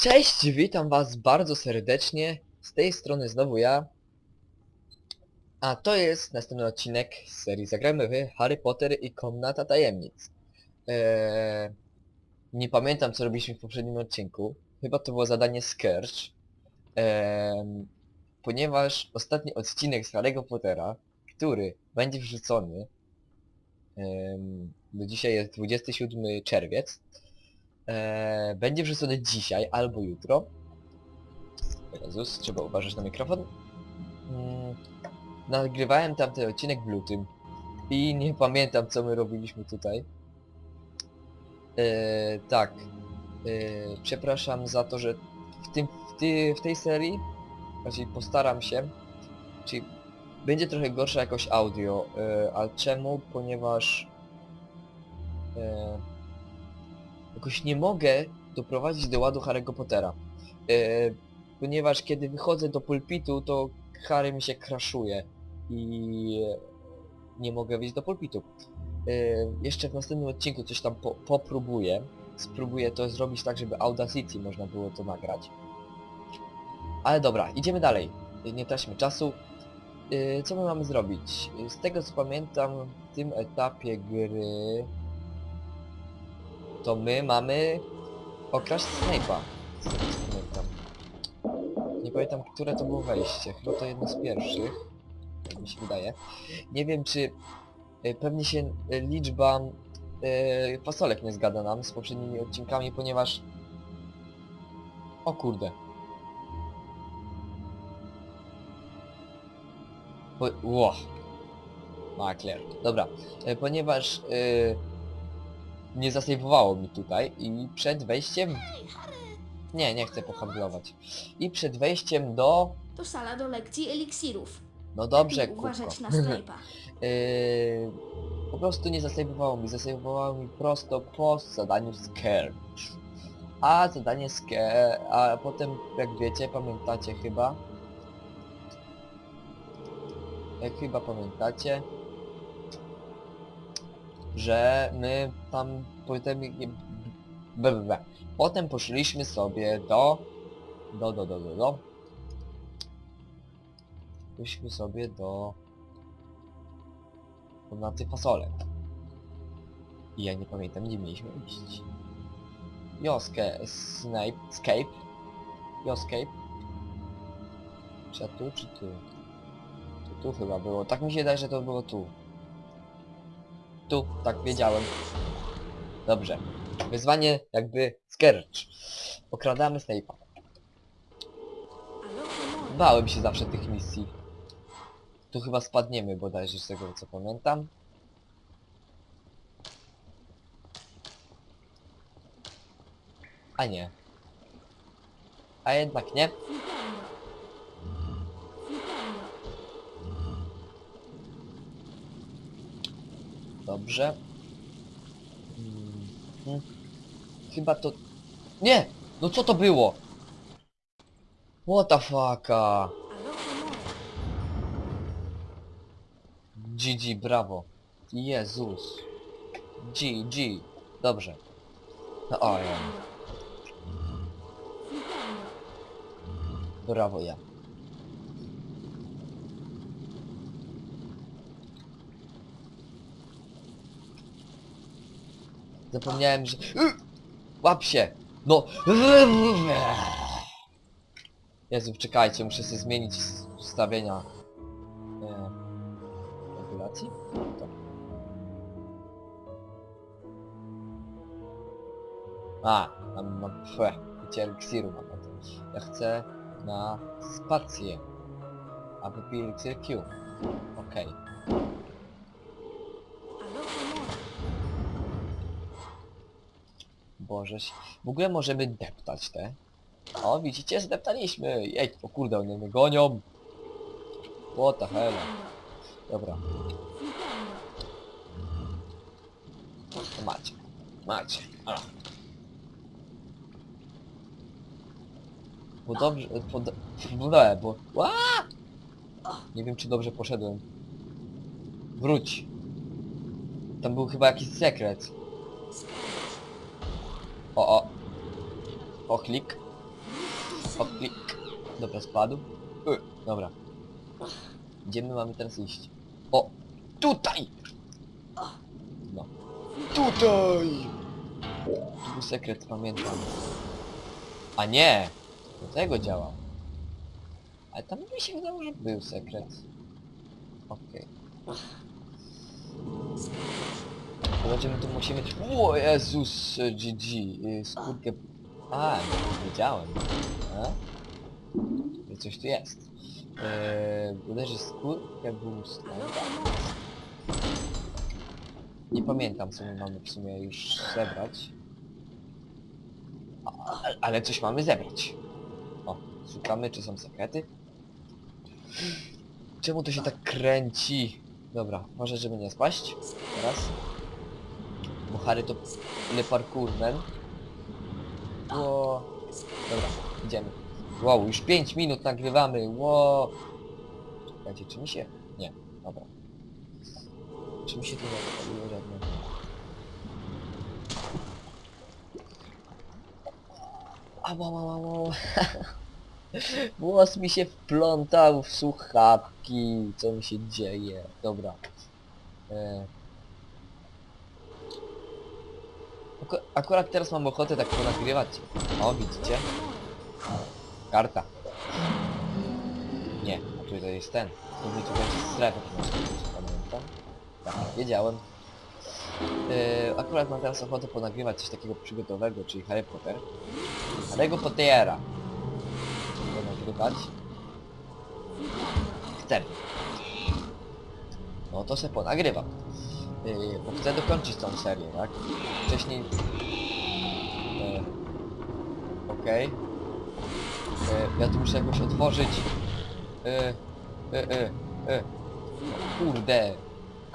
Cześć, witam was bardzo serdecznie. Z tej strony znowu ja. A to jest następny odcinek z serii Zagrajmy w Harry Potter i Komnata Tajemnic. Eee, nie pamiętam co robiliśmy w poprzednim odcinku. Chyba to było zadanie Scourge. Eee, ponieważ ostatni odcinek z Harry'ego Pottera, który będzie wrzucony, em, bo dzisiaj jest 27 czerwiec, e, będzie wrzucony dzisiaj albo jutro. Jezus, trzeba uważać na mikrofon. Mm, nagrywałem tamten odcinek w lutym i nie pamiętam co my robiliśmy tutaj. E, tak. E, przepraszam za to, że w, tym, w, ty, w tej serii, raczej postaram się, czyli będzie trochę gorsza jakość audio, e, ale czemu? Ponieważ e, jakoś nie mogę doprowadzić do ładu Harry'ego Pottera. E, ponieważ kiedy wychodzę do pulpitu, to Harry mi się kraszuje i nie mogę wyjść do pulpitu. E, jeszcze w następnym odcinku coś tam po, popróbuję. Spróbuję to zrobić tak, żeby Audacity można było to nagrać. Ale dobra, idziemy dalej. Nie traćmy czasu. E, co my mamy zrobić? Z tego co pamiętam, w tym etapie gry to my mamy okraść Snape'a. Nie pamiętam, które to było wejście. Chyba to jedno z pierwszych. Jak mi się wydaje. Nie wiem, czy e, pewnie się e, liczba e, fasolek nie zgada nam z poprzednimi odcinkami, ponieważ... O kurde. Po... Ło. Makler. Dobra. Ponieważ... Nie zasejwowało mi tutaj i przed wejściem... Nie, nie chcę pohandlować. I przed wejściem do... To sala do lekcji eliksirów. No dobrze, Lepiej kubko. uważać na Snape'a. Yy, po prostu nie zasejwowało mi, zasejwowało mi prosto po zadaniu Scare. A zadanie Scare, a potem jak wiecie, pamiętacie chyba, jak chyba pamiętacie, że my tam potem, nie- b, b, b. potem poszliśmy sobie do, do, do, do, do, do, poszliśmy sobie do komnaty fasolek. I ja nie pamiętam, gdzie mieliśmy iść. Joske, Snape, Scape, Joscape. Czy ja tu, czy tu? Tu, chyba było. Tak mi się wydaje, że to było tu. Tu, tak wiedziałem. Dobrze. Wyzwanie jakby Scourge. Okradamy Snape'a. Bałem się zawsze tych misji. Tu chyba spadniemy bodajże z tego co pamiętam. A nie. A jednak nie. Dobrze. Hmm. Chyba to... Nie! No co to było? What the fucka? GG, brawo. Jezus. GG. Dobrze. O ja. Brawo ja. Zapomniałem, że... Łap się! No! Jezu, czekajcie, muszę sobie zmienić ustawienia. E, regulacji? A, mam, mam, pfe, wiecie, eliksiru mam na to. Ja chcę na spację. A wypiję eliksir Q. Okej. Aloha Bożeś. W ogóle możemy deptać te. O, widzicie, zdeptaliśmy. Jej, o kurde, one mnie gonią. What the hell. Dobra, to macie. Macie. A. Bo dobrze, bo, do- bo, nie, bo... Nie wiem, czy dobrze poszedłem. Wróć. Tam był chyba jakiś sekret. O, o. O, klik. O, klik. Dobra, spadł. Y, dobra. Gdzie my mamy teraz iść? O! Tutaj! No. Tutaj! Tu był sekret, pamiętam. A nie! Do tego działał. Ale tam mi się wydało, że był sekret. Okej. To Będziemy tu musimy... O Jezus, GG, y, skórkę... A, wiedziałem. A? Coś tu jest. Eee, uderzy skórkę boost. Nie pamiętam co my mamy w sumie już zebrać. A, ale coś mamy zebrać. O, szukamy czy są sekrety. Czemu to się tak kręci? Dobra, może żeby nie spaść. Teraz. Bo Harry to ile parkourman. Ło. Dobra, idziemy. Wow, już 5 minut nagrywamy. Ło. Czekajcie, czy mi się... Nie, dobra. Czy mi się tu nie odpaliło żadne? Ała, ała, ała. Włos mi się wplątał w słuchawki. Co mi się dzieje? Dobra. E... Aku- Akurat teraz mam ochotę tak ponagrywać. O, widzicie? Karta. Nie, a tutaj jest ten. Tutaj tu będzie strefa, pamiętam. Tak, wiedziałem. Yy, akurat mam teraz ochotę ponagrywać coś takiego przygotowego, czyli Harry Potter. Harry'ego Pottera. Chcę nagrywać. Chcę. No to se ponagrywam. Yy, bo chcę dokończyć tą serię, tak? Wcześniej... Yy, Okej. Yy, ja tu muszę jakoś otworzyć. Yy, yy, yy, yy. Kurde.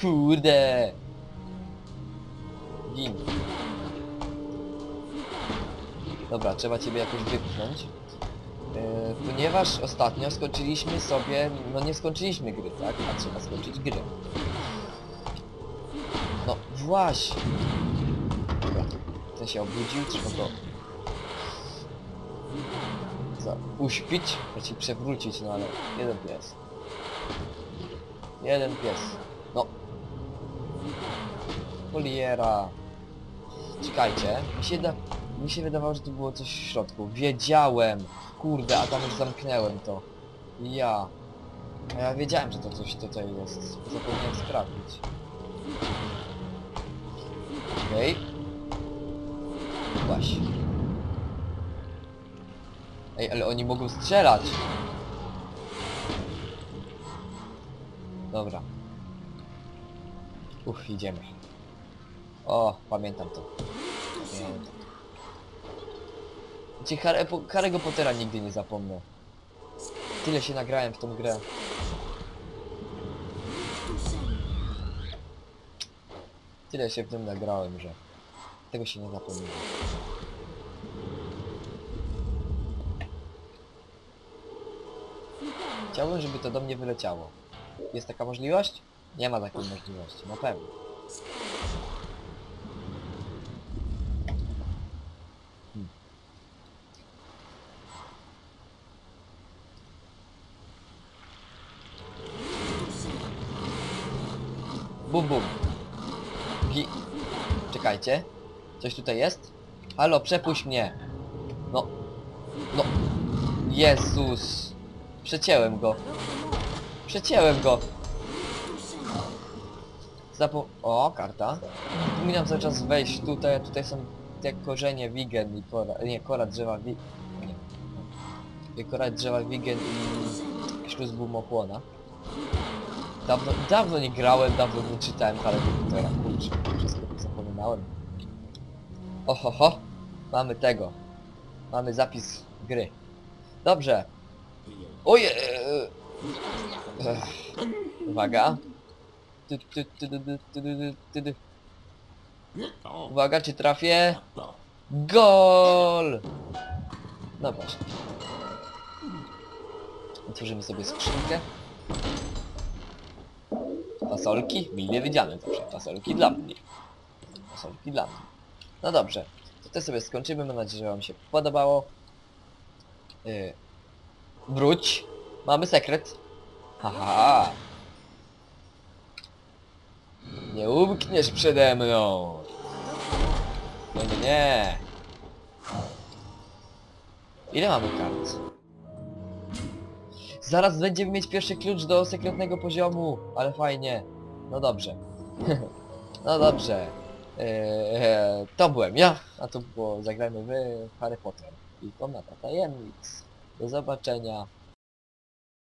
Kurde. Gin. Dobra, trzeba ciebie jakoś wypchnąć. Yy, ponieważ ostatnio skończyliśmy sobie, no nie skończyliśmy gry, tak? A trzeba skończyć grę. Właśnie. Dobra. Ten się obudził, trzeba go za uśpić, znaczy przewrócić, no ale jeden pies. Jeden pies. No. Poliera. Czekajcie, mi się, da, mi się wydawało, że tu było coś w środku. Wiedziałem! Kurde, a tam już zamknęłem to. Ja. A ja wiedziałem, że to coś tutaj jest. Zapomniałem sprawdzić. Okej. Właśnie. Ej, ale oni mogą strzelać! Dobra. Uff, idziemy. O, pamiętam to. Pamiętam. Ci Harry, Harry'ego Pottera nigdy nie zapomnę. Tyle się nagrałem w tą grę. Tyle się w tym nagrałem, że tego się nie zapomnę. Chciałbym, żeby to do mnie wyleciało. Jest taka możliwość? Nie ma takiej możliwości, na pewno. Hmm. Bum bum. Gi... Czekajcie. Coś tutaj jest? Halo, przepuść mnie. No. No. Jezus. Przecięłem go. Przecięłem go. Zapo... O, karta. Powinienem cały czas wejść tutaj, tutaj są te korzenie wigen i kora... Nie, kora drzewa wi... Nie, Kora drzewa wigen i śluz bumochłona. Dawno, dawno nie grałem, dawno nie czytałem Harry Pottera, kurczę, wszystko zapominałem. Ohoho, mamy tego. Mamy zapis gry. Dobrze. Oje! E, e, e. Uwaga. Uwaga, czy trafię? Gol! No właśnie. Otworzymy sobie skrzynkę. Fasolki? Mile widziane zawsze. Fasolki dla mnie. Fasolki dla mnie. No dobrze. To te sobie skończymy. Mam nadzieję, że wam się podobało. Y, wróć. Mamy sekret. Haha. Nie umkniesz przede mną. Nie, nie, nie. Ile mamy kart? Zaraz będziemy mieć pierwszy klucz do sekretnego poziomu, ale fajnie. No dobrze. no dobrze. Eee, to byłem ja, a to było zagrajmy w Harry Potter i komnata tajemnic. Do zobaczenia.